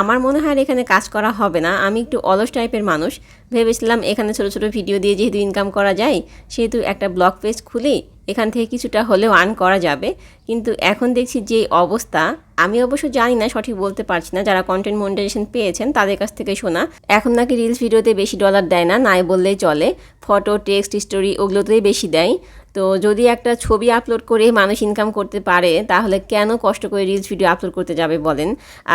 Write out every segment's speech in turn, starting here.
আমার মনে হয় এখানে কাজ করা হবে না। আমি একটু অলস টাইপের মানুষ। ভেবেছিলাম এখানে ছোট ছোট ভিডিও দিয়ে যেহেতু ইনকাম করা যায়, সেহেতু একটা ব্লগ পেজ খুলি। এখান থেকে কিছুটা হলেও আর্ন করা যাবে। কিন্তু এখন দেখছি যে অবস্থা, আমি অবশ্য জানি না, সঠিক বলতে পারছি না। যারা কন্টেন্ট মনিটাইজেশন পেয়েছেন, তাদের কাছ থেকে শোনা। এখন নাকি রিলস ভিডিওতে বেশি ডলার দেয় না, নাই বললেই চলে। ফটো টেক্সট স্টোরি ওগুলোতেই বেশি দেয়। তো যদি একটা ছবি আপলোড করে মানুষ ইনকাম করতে পারে, তাহলে কেন কষ্ট করে রিলস ভিডিও আপলোড করতে যাবে বলেন?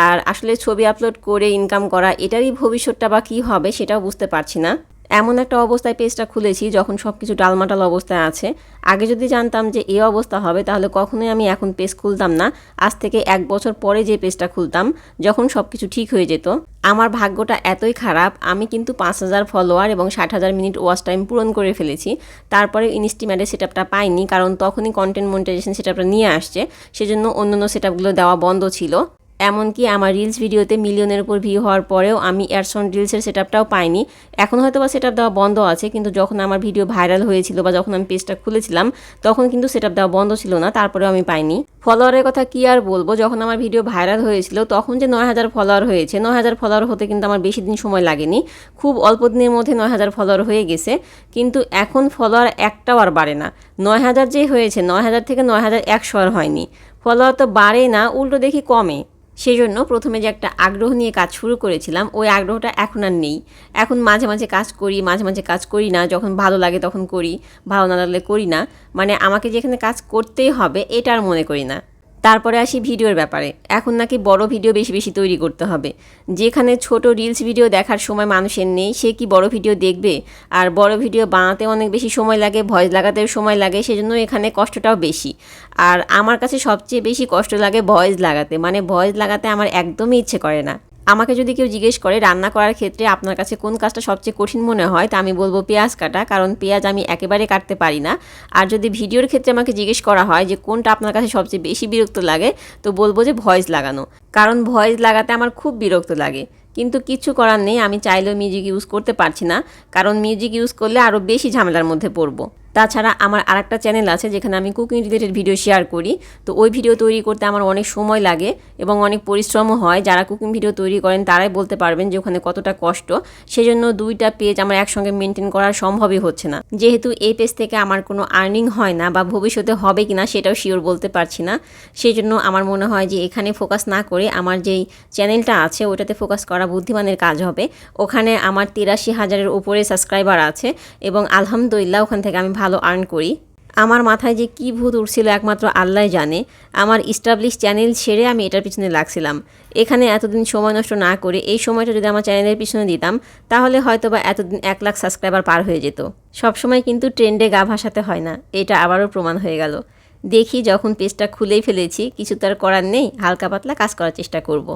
আর আসলে ছবি আপলোড করে ইনকাম করা, এটারই ভবিষ্যৎটা বা কী হবে সেটাও বুঝতে পারছি না। এমন একটা অবস্থায় পেজটা খুলেছি যখন সব কিছু ডালমাটাল অবস্থায় আছে। আগে যদি জানতাম যে এই অবস্থা হবে, তাহলে কখনোই আমি এখন পেজ খুলতাম না। আজ থেকে এক বছর পরে যে পেজটা খুলতাম, যখন সব কিছু ঠিক হয়ে যেত। আমার ভাগ্যটা এতই খারাপ, আমি কিন্তু পাঁচ হাজার ফলোয়ার এবং ষাট হাজার মিনিট ওয়াচ টাইম পূরণ করে ফেলেছি। তারপরে ইনস্টিমেটের সেট আপটা পাইনি, কারণ তখনই কন্টেন্ট মনিটাইজেশন সেট আপটা নিয়ে আসছে। সেজন্য অন্য অন্য সেট আপগুলো দেওয়া বন্ধ ছিল। এমনকি আমার রিলস ভিডিওতে মিলিয়নের উপর ভিউ হওয়ার পরেও আমি এয়ারসন রিলসের সেট আপটাও পাইনি। এখন হয়তো বা সেট আপ দেওয়া বন্ধ আছে, কিন্তু যখন আমার ভিডিও ভাইরাল হয়েছিল বা যখন আমি পেজটা খুলেছিলাম, তখন কিন্তু সেট আপ দেওয়া বন্ধ ছিল না, তারপরেও আমি পাইনি। ফলোয়ারের কথা কি আর বলব? যখন আমার ভিডিও ভাইরাল হয়েছিল, তখন যে নয় হাজার ফলোয়ার হয়েছে, নয় হাজার ফলোয়ার হতে কিন্তু আমার বেশি দিন সময় লাগেনি। খুব অল্প দিনের মধ্যে নয় হাজার ফলোয়ার হয়ে গেছে, কিন্তু এখন ফলোয়ার একটাও আর বাড়ে না। নয় হাজার যে হয়েছে, নয় হাজার থেকে নয় হাজার একশো আর হয়নি। ফলোয়ার তো বাড়ে না, উল্টো দেখি কমে। সেই জন্য প্রথমে যে একটা আগ্রহ নিয়ে কাজ শুরু করেছিলাম, ওই আগ্রহটা এখন আর নেই। এখন মাঝে মাঝে কাজ করি, মাঝে মাঝে কাজ করি না, যখন ভালো লাগে তখন করি, ভালো না লাগলে করি না। মানে আমাকে যেখানে কাজ করতেই হবে এটা আর মনে করি না। তারপরে আসি ভিডিওর ব্যাপারে। এখন নাকি বড় ভিডিও বেশি বেশি তৈরি করতে হবে। যেখানে ছোট রিলস ভিডিও দেখার সময় মানুষের নেই, সে কি বড় ভিডিও দেখবে? আর বড় ভিডিও বানাতে অনেক বেশি সময় লাগে, ভয়েস লাগাতে সময় লাগে, সেজন্য এখানে কষ্টটাও বেশি। আর আমার কাছে সবচেয়ে বেশি কষ্ট লাগে ভয়েস লাগাতে। মানে ভয়েস লাগাতে আমার একদমই ইচ্ছে করে না। আমাকে যদি কেউ জিজ্ঞেস করে রান্না করার ক্ষেত্রে আপনার কাছে কোন কাজটা সবচেয়ে কঠিন মনে হয়, তা আমি বলব পেঁয়াজ কাটা, কারণ পেঁয়াজ আমি একেবারে কাটতে পারি না। আর যদি ভিডিওর ক্ষেত্রে আমাকে জিজ্ঞেস করা হয় যে কোনটা আপনার কাছে সবচেয়ে বেশি বিরক্ত লাগে, তো বলব যে ভয়েস লাগানো। কারণ ভয়েস লাগাতে আমার খুব বিরক্ত লাগে। কিন্তু কিছু করার নেই, আমি চাইলেও মিউজিক ইউজ করতে পারছি না। কারণ মিউজিক ইউজ করলে আরও বেশি ঝামেলার মধ্যে পড়ব। তাছাড়া আমার আরেকটা চ্যানেল আছে যেখানে আমি কুকিং রিলেটেড ভিডিও শেয়ার করি। তো ওই ভিডিও তৈরি করতে আমার অনেক সময় লাগে এবং অনেক পরিশ্রমও হয়। যারা কুকিং ভিডিও তৈরি করেন, তারাই বলতে পারবেন যে ওখানে কতটা কষ্ট। সেজন্য দুইটা পেজ আমার একসঙ্গে মেনটেন করা সম্ভবই হচ্ছে না। যেহেতু এই পেজ থেকে আমার কোনো আর্নিং হয় না বা ভবিষ্যতে হবে কিনা সেটাও শিওর বলতে পারছি না। সেই জন্য আমার মনে হয় যে এখানে ফোকাস না করে আমার যেই চ্যানেলটা আছে, ওটাতে ফোকাস করা বুদ্ধিমানের কাজ হবে। ওখানে আমার তিরাশি হাজারের উপরে সাবস্ক্রাইবার আছে এবং আলহামদুলিল্লাহ ওখান থেকে আমি ভালো আর্ন করি। আমার মাথায় যে কী ভূত উঠছিল একমাত্র আল্লাহ জানে। আমার ইস্টাবলিশ চ্যানেল ছেড়ে আমি এটার পিছনে লাগছিলাম। এখানে এতদিন সময় নষ্ট না করে এই সময়টা যদি আমার চ্যানেলের পিছনে দিতাম, তাহলে হয়তো বা এতদিন এক লাখ সাবস্ক্রাইবার পার হয়ে যেত। সবসময় কিন্তু ট্রেন্ডে গা ভাসাতে হয় না, এটা আবারও প্রমাণ হয়ে গেল। দেখি যখন পেজটা খুলেই ফেলেছি, কিছু তার করার নেই, হালকা পাতলা কাজ করার চেষ্টা করব।